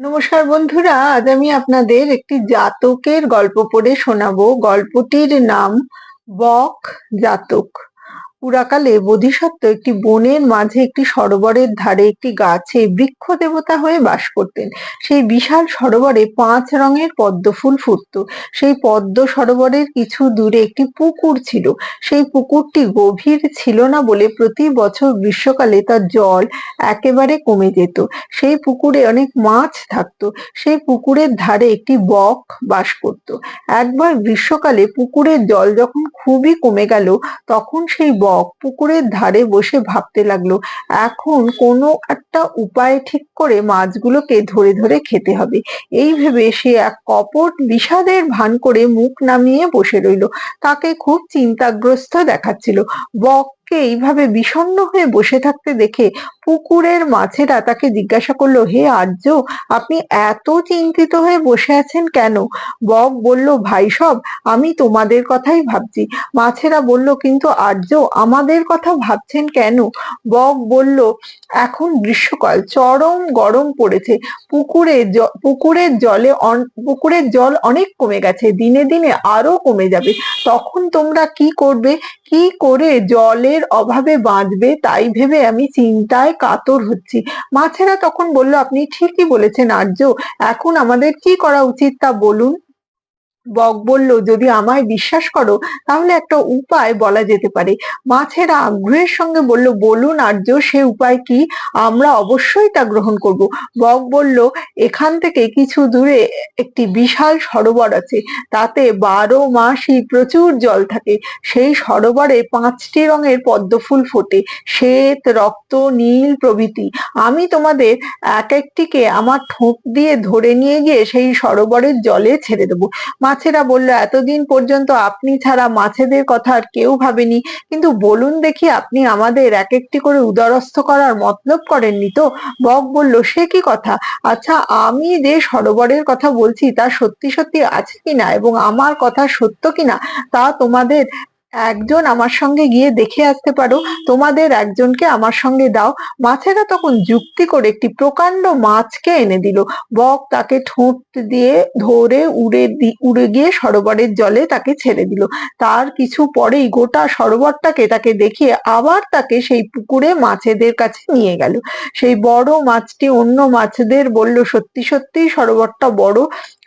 নমস্কার বন্ধুরা আজ আমি আপনাদের একটি জাতকের গল্প পড়ে শোনাবো। গল্পটির নাম বক জাতক। পুরাকালে বোধিসত্ত্ব একটি বনের মাঝে একটি সরোবরের ধারে একটি গাছে বৃক্ষ দেবতা হয়ে বাস করতেন। সেই বিশাল সরোবরে পাঁচ রঙের পদ্ম ফুল ফুটত। সেই পদ্ম সরোবরের কিছু দূরে একটি পুকুর ছিল। সেই পুকুরটি গভীর ছিল না বলে প্রতি বছর গ্রীষ্মকালে তার জল একেবারে কমে যেত। সেই পুকুরে অনেক মাছ থাকতো। সেই পুকুরের ধারে একটি বক বাস করত। একবার গ্রীষ্মকালে পুকুরের জল যখন খুবই কমে গেল, তখন সেই বক বক পুকুরের ধারে বসে ভাবতে লাগল, এখন কোনো একটা উপায় ঠিক করে মাছগুলোকে ধরে ধরে খেতে হবে। এই ভেবে সে এক কপট বিষাদের ভান করে মুখ নামিয়ে বসে রইল। তাকে খুব চিন্তাগ্রস্ত দেখাচ্ছিল। বক কে এইভাবে বিষণ্ণ হয়ে বসে থাকতে দেখে পুকুরের মাছেরা তাকে জিজ্ঞাসা করল, হে আর্য, আপনি এত চিন্তিত হয়ে বসে আছেন কেন? বক বলল, ভাই সব, আমি তোমাদের কথাই ভাবছি। মাছেরা বলল, কিন্তু আর্য, আমাদের কথা ভাবছেন কেন? বক বলল, এখন গ্রীষ্মকাল, চরম গরম পড়েছে। পুকুরে পুকুরের জলে পুকুরের জল অনেক কমে গেছে, দিনে দিনে আরও কমে যাবে। তখন তোমরা কি করবে? কি করে জলের অভাবে বাঁচবে তাই ভেবে আমি চিন্তায় কাতর হচ্ছি। মাছেরা তখন বলল, আপনি ঠিকই বলেছেন আর্য। এখন আমাদের কি করা উচিত তা বলুন। বলল, যদি আমায় বিশ্বাস করো, তাহলে একটা উপায় বলা যেতে পারে। মাছেরা আগ্রহের সঙ্গে বলল, বলুন আর্য, সে উপায় কি? আমরা অবশ্যই তা গ্রহণ করব। বক বলল, এখান থেকে কিছু দূরে একটি বিশাল সরোবর আছে। তাতে বারো মাসই প্রচুর জল থাকে। সেই সরোবরে পাঁচটি রঙের পদ্ম ফুল ফোটে। শ্বেত, রক্ত, নীল প্রভৃতি। আমি তোমাদের এক একটিকে আমার ঠোঁট দিয়ে ধরে নিয়ে গিয়ে সেই সরোবরের জলে ছেড়ে দেবো। মাছেরা বলল, এতদিন পর্যন্ত আপনি ছাড়া মাছেদের কথা আর কেউ ভাবেনি। কিন্তু বলুন দেখি, আপনি আমাদের এক একটি করে উদারস্থ করার মতলব করেননি তো? বক বলল, সে কি কথা? আচ্ছা আমি যে সরোবরের কথা বলছি, তা সত্যি সত্যি আছে কিনা এবং আমার কথা সত্য কিনা, তা তোমাদের একজন আমার সঙ্গে গিয়ে দেখে আসতে পারো। তোমাদের একজনকে আমার সঙ্গে দাও। মাছেরা তখন যুক্তি করে একটি প্রকাণ্ড মাছকে এনে দিল। বক তাকে ঠোঁট দিয়ে ধরে উড়ে উড়ে গিয়ে সরোবরের জলে তাকে ছেড়ে দিল। তার কিছু পরেই গোটা সরোবরটাকে তাকে দেখিয়ে আবার তাকে সেই পুকুরে মাছেদের কাছে নিয়ে গেল। সেই বড় মাছটি অন্য মাছদের বলল, সত্যি সত্যি, সরোবরটা বড়।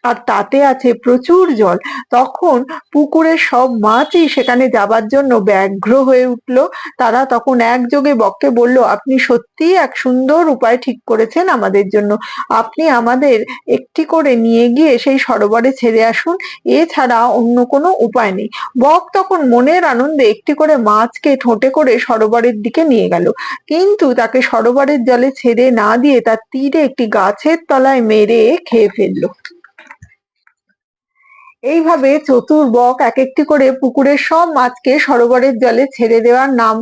আর তাতে আছে প্রচুর জল। তখন পুকুরের সব মাছই সেখানে যাবার জন্য ব্যগ্র হয়ে উঠল। তারা তখন একযোগে বককে বলল, আপনি সত্যি এক সুন্দর উপায় ঠিক করেছেন আমাদের জন্য। আপনি আমাদের একটি করে নিয়ে গিয়ে সেই সরোবরে ছেড়ে আসুন। এছাড়া অন্য কোনো উপায় নেই। বক তখন মনের আনন্দে একটি করে মাছকে ঠোঁটে করে সরোবরের দিকে নিয়ে গেল। কিন্তু তাকে সরোবরের জলে ছেড়ে না দিয়ে তার তীরে একটি গাছের তলায় মেরে খেয়ে ফেলল। এইভাবে চতুর বক এক একটি করে পুকুরের সব মাছকে সরোবরের জলে ছেড়ে দেওয়ার নাম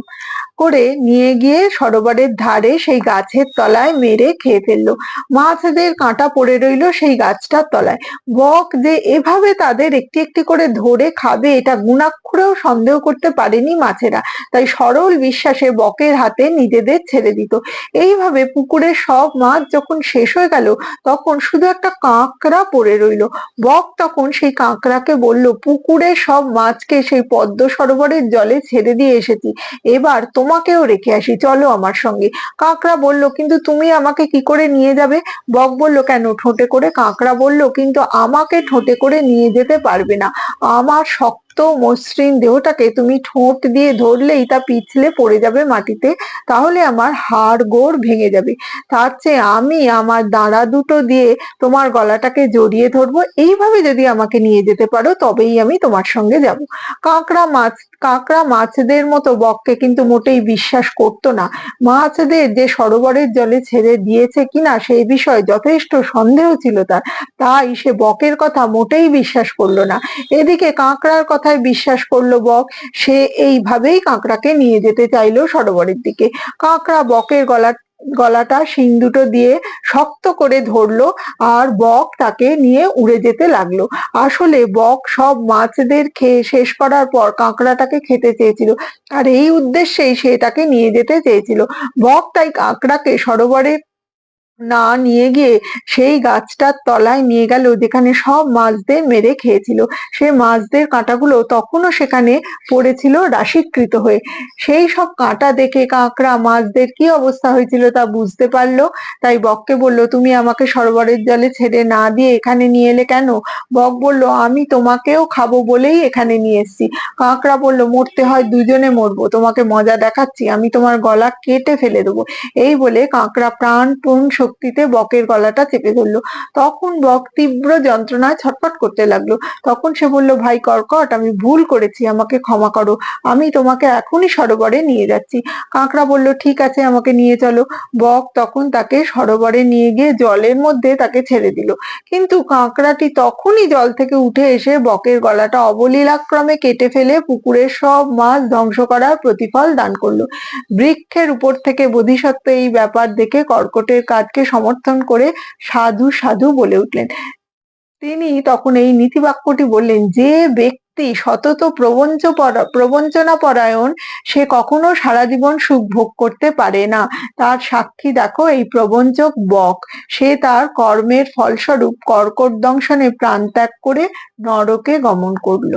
করে নিয়ে গিয়ে সরোবরের ধারে সেই গাছের তলায় মেরে খেয়ে ফেলল। মাছদের কাঁটা পড়ে রইল সেই গাছটার তলায়। বক যে এভাবে তাদের একটি একটি করে ধরে খাবে, এটা গুণাক্ষরেও সন্দেহ করতে পারেনি মাছেরা। তাই সরল বিশ্বাসে বকের হাতে নিজেদের ছেড়ে দিত। এইভাবে পুকুরের সব মাছ যখন শেষ হয়ে গেল, তখন শুধু একটা কাঁকড়া পড়ে রইল। বক তখন সেই কাঁকড়াকে বলল, পুকুরে সব মাছকে সেই পদ্ম সরোবরের জলে ছেড়ে দিয়ে এসেছি। এবার তোমাকেও রেখে আসি, চলো আমার সঙ্গে। কাঁকড়া বলল, কিন্তু তুমি আমাকে কি করে নিয়ে যাবে? বক বলল, কেন, ঠোঁটে করে? কাঁকড়া বলল, কিন্তু আমাকে ঠোঁটে করে নিয়ে যেতে পারবে না। আমার শক্ত মসৃণ দেহটাকে তুমি ঠোঁট দিয়ে ধরলেই তা পিছলে পড়ে যাবে মাটিতে, তাহলে আমার হাড় গোড় ভেঙে যাবে। তার চেয়ে আমি আমার দাঁড়া দুটো দিয়ে তোমার গলাটাকে জড়িয়ে ধরবো। এইভাবে যদি আমাকে নিয়ে যেতে পারো, তবেই আমি তোমার সঙ্গে যাব। কাঁকড়া মাছ, কাঁকড়া মাছদের মতো বককে কিন্তু মোটেই বিশ্বাস করতো না। মাছদের যে সরোবরের জলে ছেড়ে দিয়েছে কিনা সেই বিষয়ে যথেষ্ট সন্দেহ ছিল তার। তাই সে বকের কথা মোটেই বিশ্বাস করল না। এদিকে কাঁকড়ার কথায় বিশ্বাস করল বক। সে এইভাবেই কাঁকড়াকে নিয়ে যেতে চাইলো সরোবরের দিকে। কাঁকড়া বকের গলা, গলাটা শিং দুটো দিয়ে শক্ত করে ধরলো আর বক তাকে নিয়ে উড়ে যেতে লাগল। আসলে বক সব মাছদের খেয়ে শেষ করার পর কাঁকড়াটাকে খেতে চেয়েছিল আর এই উদ্দেশ্যেই সে তাকে নিয়ে যেতে চেয়েছিল। বক তাই কাঁকড়াকে সরোবরে না নিয়ে গিয়ে সেই গাছটার তলায় নিয়ে গেল, যেখানে সব মাছদের মেরে খেয়েছিল। সে মাছদের কাঁটাগুলো তখনও সেখানে পড়েছিল রাশিকৃত হয়ে। সেই সব কাঁটা দেখে কাঁকড়া, মাছদের কি অবস্থা হয়েছিল তা বুঝতে পারল? তাই বককে বলল, তুমি আমাকে সরোবরের জলে ছেড়ে না দিয়ে এখানে নিয়ে এলে কেন? বক বলল, আমি তোমাকেও খাব বলেই এখানে নিয়ে এসেছি। কাঁকড়া বলল, মরতে হয় দুজনে মরবো, তোমাকে মজা দেখাচ্ছি, আমি তোমার গলা কেটে ফেলে দেবো। এই বলে কাঁকড়া প্রাণপণ শক্তিতে বকের গলাটা চেপে ধরলো। তখন বক তীব্র যন্ত্রণায় ছটফট করতে লাগল। তখন সে বলল, ভাই, কর্কট, আমি ভুল করেছি, আমাকে ক্ষমা করো। আমি তোমাকে এখনই সরোবরে নিয়ে যাচ্ছি। কাঁকড়া বলল, ঠিক আছে, আমাকে নিয়ে চলো। বক তখন তাকে সরোবরে নিয়ে গিয়ে জলের মধ্যে তাকে ছেড়ে দিল। কিন্তু কাঁকড়াটি তখনই জল থেকে উঠে এসে বকের গলাটা অবলীলাক্রমে কেটে ফেলে পুকুরের সব মাছ ধ্বংস করার প্রতিফল দান করল। বৃক্ষের উপর থেকে বোধিসত্ত্ব এই ব্যাপার দেখে কর্কটের কাজকে সমর্থন করে সাধু সাধু বলে উঠলেন। তিনি তখন এই নীতিবাক্যটি বললেন, যে ব্যক্তি সতত প্রবঞ্চ প্রবঞ্চনা পরায়ণ সে কখনো সারা জীবন সুখ ভোগ করতে পারে না। তার সাক্ষী দেখো, এই প্রবঞ্চক বক। সে তার কর্মের ফলস্বরূপ কর্কট দংশনে প্রাণ ত্যাগ করে নরকে গমন করল।